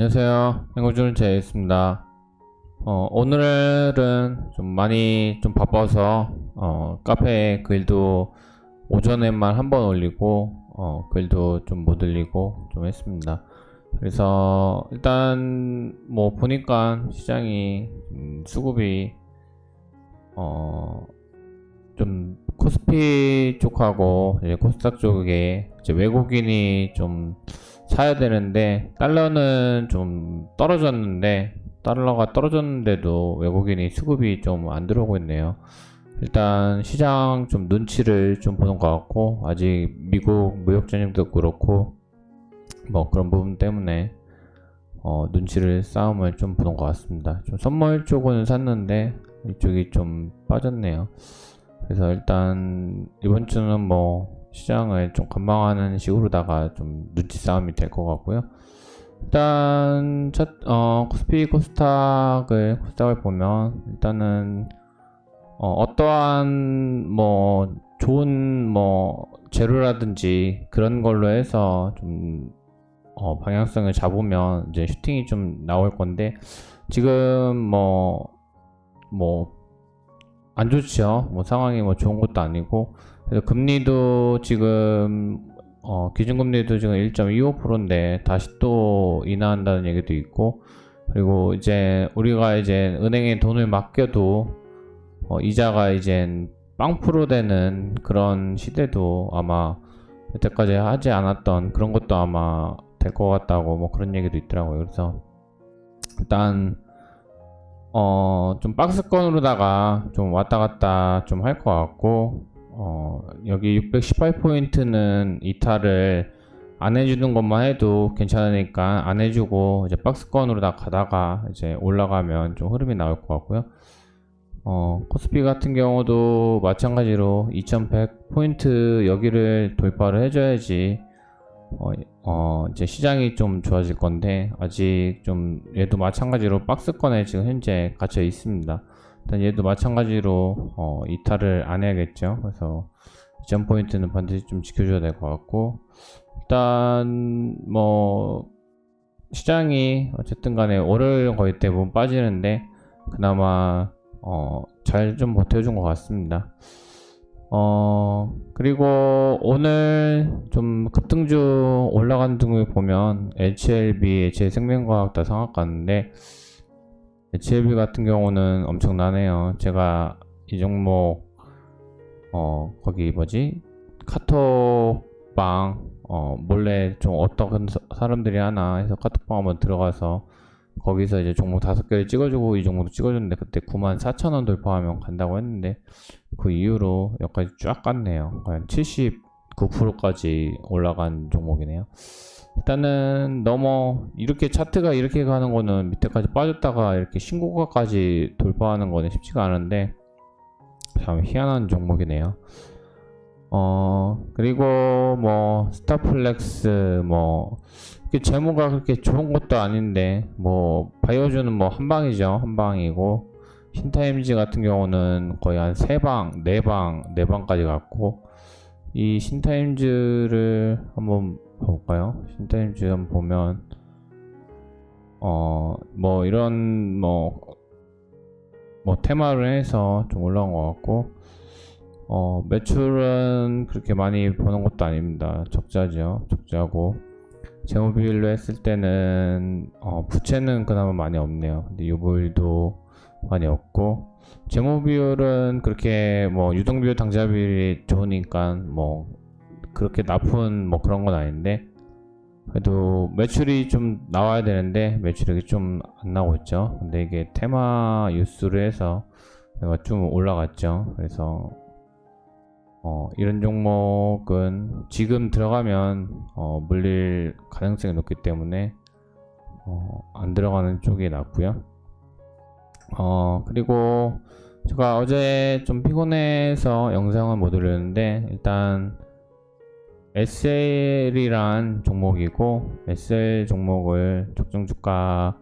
안녕하세요. 행고주는 제이입니다. 어, 오늘은 좀 많이 좀 바빠서 어, 카페에 글도 오전에만 한 번 올리고 어, 글도 좀 못 올리고 좀 했습니다. 그래서 일단 뭐 보니까 시장이 음, 수급이 어, 좀 코스피 쪽하고 코스닥 쪽에 외국인이 좀 사야 되는데 달러는 좀 떨어졌는데 달러가 떨어졌는데도 외국인이 수급이 좀 안 들어오고 있네요. 일단 시장 좀 눈치를 좀 보는 것 같고 아직 미국 무역 전쟁도 그렇고 뭐 그런 부분 때문에 어, 눈치를 싸움을 좀 보는 것 같습니다. 좀 선물 쪽은 샀는데 이쪽이 좀 빠졌네요. 그래서 일단 이번 주는 뭐 시장을 좀 관망하는 식으로다가 좀 눈치 싸움이 될 것 같고요. 일단 첫 어, 코스피 코스닥을 코스닥을 보면 일단은 어, 떠한뭐 좋은 뭐 재료라든지 그런 걸로 해서 좀 어, 방향성을 잡으면 이제 슈팅이 좀 나올 건데 지금 뭐뭐 안 좋죠. 뭐 상황이 뭐 좋은 것도 아니고 그래서 금리도 지금 어, 기준금리도 지금 1.25%인데 다시 또 인하한다는 얘기도 있고 그리고 이제 우리가 이제 은행에 돈을 맡겨도 어, 이자가 이제 빵프로 되는 그런 시대도 아마 여태까지 하지 않았던 그런 것도 아마 될 것 같다고 뭐 그런 얘기도 있더라고요. 그래서 일단 어, 좀 박스권으로다가 좀 왔다 갔다 좀 할 것 같고 어, 여기 618포인트는 이탈을 안 해주는 것만 해도 괜찮으니까 안 해주고 이제 박스권으로 다 가다가 이제 올라가면 좀 흐름이 나올 것 같고요. 어, 코스피 같은 경우도 마찬가지로 2100포인트 여기를 돌파를 해줘야지 어, 어, 이제 시장이 좀 좋아질 건데 아직 좀 얘도 마찬가지로 박스권에 지금 현재 갇혀 있습니다. 일단 얘도 마찬가지로 어, 이탈을 안 해야겠죠. 그래서 이전 포인트는 반드시 좀 지켜줘야 될 것 같고 일단 뭐 시장이 어쨌든 간에 월요일 거의 대부분 빠지는데 그나마 어, 잘 좀 버텨준 것 같습니다. 어, 그리고 오늘 좀 급등주 올라간 등을 보면 HLB, HL생명과학 다 상학 갔는데 HLB 같은 경우는 엄청나네요. 제가 이 종목 어 거기 뭐지 카톡방 어 몰래 좀 어떤 사람들이 하나 해서 카톡방 한번 들어가서 거기서 이제 종목 다섯 개를 찍어주고 이 종목도 찍어줬는데 그때 94,000원 돌파하면 간다고 했는데 그 이후로 여기까지 쫙 갔네요. 과연 79%까지 올라간 종목이네요. 일단은 너무 이렇게 차트가 이렇게 가는 거는 밑에까지 빠졌다가 이렇게 신고가까지 돌파하는 거는 쉽지가 않은데 참 희한한 종목이네요. 어 그리고 뭐 스타플렉스 뭐 재무가 그렇게 좋은 것도 아닌데 뭐 바이오주는 뭐 한방이죠. 한방이고 신타임즈 같은 경우는 거의 한 세방 네방 네방까지 갔고 이 신타임즈를 한번 볼까요? 신타임즈 한번 보면 어 뭐 이런 뭐뭐 테마를 해서 좀 올라온 것 같고 어 매출은 그렇게 많이 보는 것도 아닙니다. 적자죠. 적자고 재무 비율로 했을 때는 어 부채는 그나마 많이 없네요. 근데 유보율도 많이 없고. 재무 비율은 그렇게 뭐 유동 비율 당좌 비율이 좋으니까 뭐 그렇게 나쁜 뭐 그런 건 아닌데. 그래도 매출이 좀 나와야 되는데 매출이 좀 안 나오고 있죠. 근데 이게 테마 유스를 해서 내가 좀 올라갔죠. 그래서 어, 이런 종목은 지금 들어가면 어, 물릴 가능성이 높기 때문에 어, 안 들어가는 쪽이 낫고요. 어, 그리고 제가 어제 좀 피곤해서 영상을 못 올렸는데 일단 SL이란 종목이고 SL 종목을 적정 주가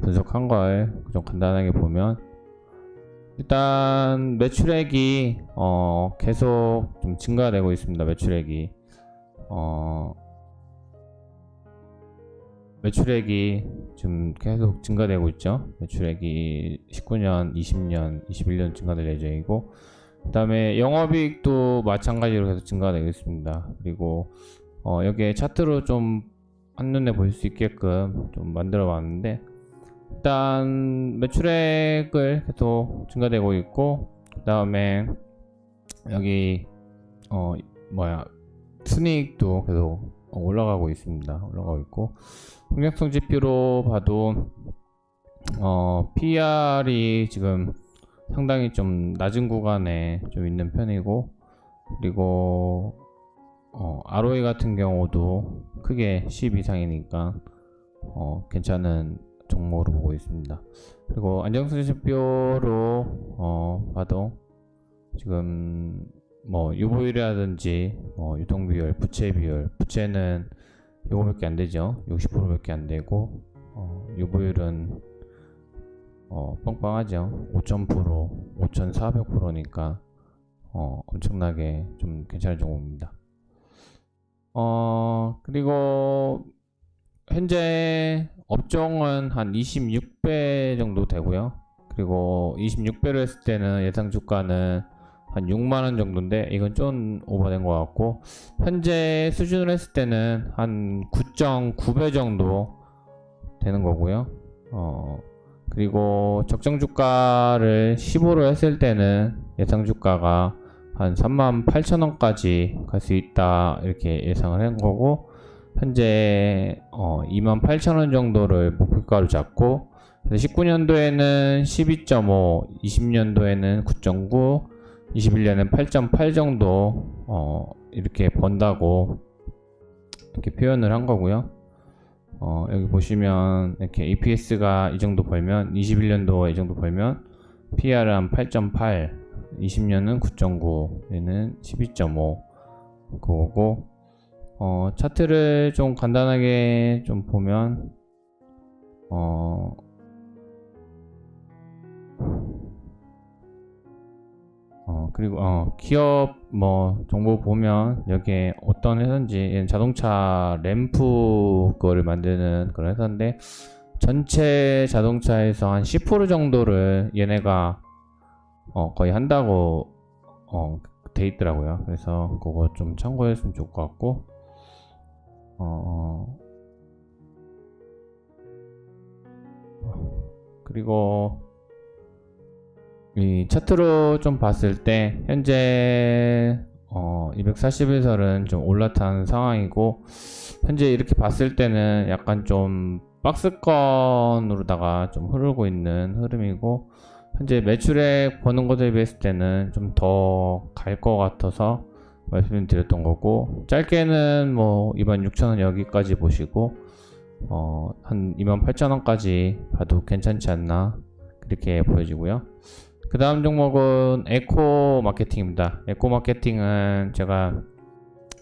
분석한 걸 좀 간단하게 보면 일단 매출액이 어 계속 좀 증가되고 있습니다. 매출액이 어 매출액이 지금 계속 증가되고 있죠. 매출액이 19년, 20년, 21년 증가될 예정이고, 그 다음에 영업이익도 마찬가지로 계속 증가되고 있습니다. 그리고 어, 여기에 차트로 좀 한눈에 볼수 있게끔 좀 만들어 봤는데, 일단 매출액을 계속 증가되고 있고, 그 다음에 여기 어 뭐야 순이익도 계속 어, 올라가고 있습니다. 올라가고 있고 평균성 지표로 봐도 어 PR이 지금 상당히 좀 낮은 구간에 좀 있는 편이고 그리고 어 ROE 같은 경우도 크게 10 이상이니까 어 괜찮은 종목으로 보고 있습니다. 그리고 안정성 지표로 어 봐도 지금 뭐 유보율이라든지 뭐 유동 비율, 부채 비율, 부채는 요거밖에 안 되죠. 60%밖에 안 되고 어, 유보율은 어, 빵빵하죠. 5,000%, 5,400%니까 어, 엄청나게 좀 괜찮은 종목입니다. 어, 그리고 현재 업종은 한 26배 정도 되고요. 그리고 26배를 했을 때는 예상 주가는 한 6만 원 정도인데 이건 좀 오버된 것 같고 현재 수준으로 했을 때는 한 9.9배 정도 되는 거고요. 어 그리고 적정 주가를 15로 했을 때는 예상 주가가 한 3만 8천 원까지 갈 수 있다 이렇게 예상을 한 거고 현재 어 2만 8천 원 정도를 목표가로 잡고 19년도에는 12.5, 20년도에는 9.9, 21년엔 8.8 정도 어, 이렇게 번다고 이렇게 표현을 한 거고요. 어, 여기 보시면 이렇게 EPS가 이 정도 벌면 21년도에 이 정도 벌면 PR은 한 8.8, 20년은 9.9, 얘는 12.5 그거고 어, 차트를 좀 간단하게 좀 보면 어, 어 그리고 어 기업 뭐 정보 보면 여기에 어떤 회사인지 자동차 램프 거를 만드는 그런 회사인데 전체 자동차에서 한 10% 정도를 얘네가 어 거의 한다고 어 돼 있더라고요. 그래서 그거 좀 참고했으면 좋을 것 같고 어 어, 그리고 이 차트로 좀 봤을 때 현재 어 240일설은 좀 올라탄 상황이고 현재 이렇게 봤을 때는 약간 좀 박스권으로다가 좀 흐르고 있는 흐름이고 현재 매출액 버는 것에 비했을 때는 좀 더 갈 것 같아서 말씀드렸던 거고 짧게는 뭐 26,000원 여기까지 보시고 어 한 28,000원까지 봐도 괜찮지 않나 그렇게 보여지고요. 그 다음 종목은 에코 마케팅입니다. 에코 마케팅은 제가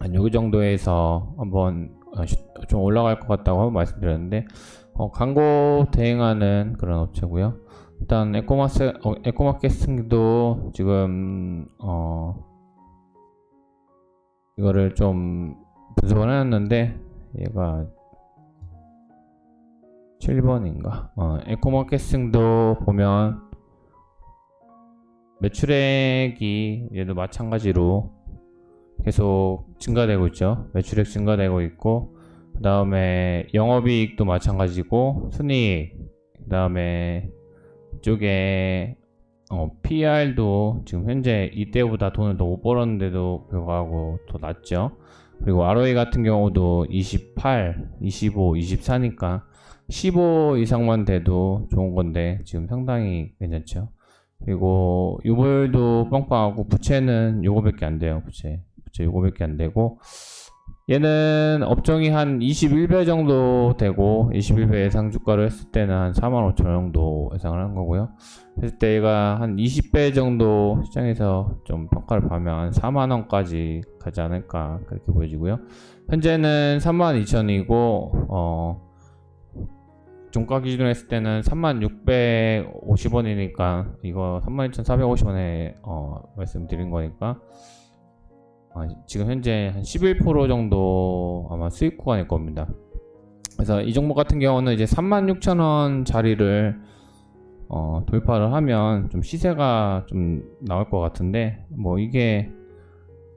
한 여기 정도에서 한번 어, 좀 올라갈 것 같다고 말씀드렸는데 어, 광고 대행하는 그런 업체고요. 일단 에코마스 어, 에코마케팅도 지금 어 이거를 좀 분석을 해놨는데 얘가 7번인가 어, 에코마케팅도 보면 매출액이 얘도 마찬가지로 계속 증가되고 있죠. 매출액 증가되고 있고 그 다음에 영업이익도 마찬가지고 순이익 그 다음에 이쪽에 어, PR도 지금 현재 이때보다 돈을 더 못 벌었는데도 불구하고 더 낮죠. 그리고 ROE 같은 경우도 28, 25, 24니까 15 이상만 돼도 좋은 건데 지금 상당히 괜찮죠. 그리고 유보율도 빵빵하고 부채는 요거밖에 안 돼요. 부채. 부채 요거밖에 안 되고 얘는 업종이 한 21배 정도 되고 21배 예상 주가를 했을 때는 한 4만 5천 정도 예상을 한 거고요. 했을 때 얘가 한 20배 정도 시장에서 좀 평가를 받으면 한 4만 원까지 가지 않을까 그렇게 보여지고요. 현재는 3만 2천이고 어 종가 기준으로 했을 때는 3650원이니까 이거 32,450원에 어, 말씀드린 거니까 아, 지금 현재 한 11% 정도 아마 수익 구간일 겁니다. 그래서 이 종목 같은 경우는 이제 36,000원 자리를 어, 돌파를 하면 좀 시세가 좀 나올 것 같은데 뭐 이게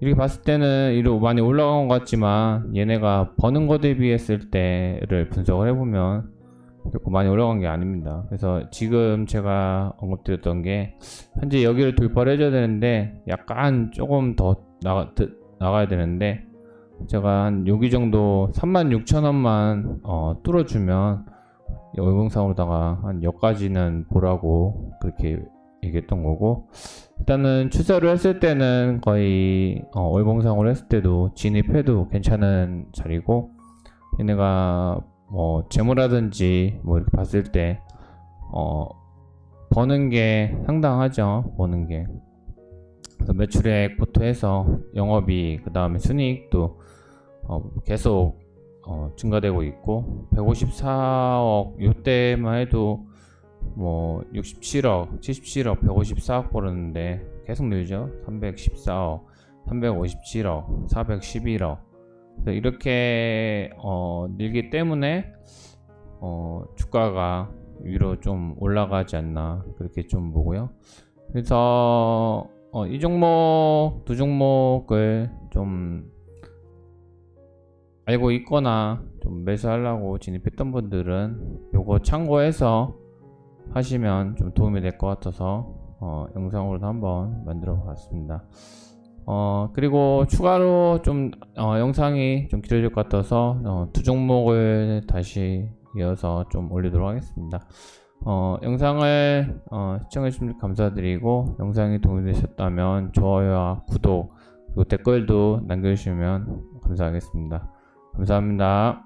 이렇게 봤을 때는 이로 많이 올라간 것 같지만 얘네가 버는 거 대비했을 때를 분석을 해보면 결코 많이 올라간 게 아닙니다. 그래서 지금 제가 언급드렸던 게 현재 여기를 돌파를 해줘야 되는데 약간 조금 더 나가, 드- 나가야 되는데 제가 한 여기 정도 36,000원만 어, 뚫어주면 월봉상으로다가 한 여기까지는 보라고 그렇게 얘기했던 거고 일단은 추세를 했을 때는 거의 어, 월봉상으로 했을 때도 진입해도 괜찮은 자리고 얘네가 뭐 재무라든지 뭐 이렇게 봤을 때 어, 버는 게 상당하죠 버는 게 그래서 매출액부터 해서 영업이 그 다음에 순이익도 어, 계속 어, 증가되고 있고 154억 요때만 해도 뭐 67억, 77억, 154억 벌었는데 계속 늘죠. 314억, 357억, 411억. 그래서 이렇게 어, 늘기 때문에 어, 주가가 위로 좀 올라가지 않나 그렇게 좀 보고요. 그래서 어, 이 종목 두 종목을 좀 알고 있거나 좀 매수하려고 진입했던 분들은 요거 참고해서 하시면 좀 도움이 될 것 같아서 어, 영상으로도 한번 만들어 봤습니다. 어, 그리고 추가로 좀 어, 영상이 좀 길어질 것 같아서 어, 두 종목을 다시 이어서 좀 올리도록 하겠습니다. 어, 영상을 어, 시청해주셔서 감사드리고 영상이 도움이 되셨다면 좋아요와 구독 그리고 댓글도 남겨주시면 감사하겠습니다. 감사합니다.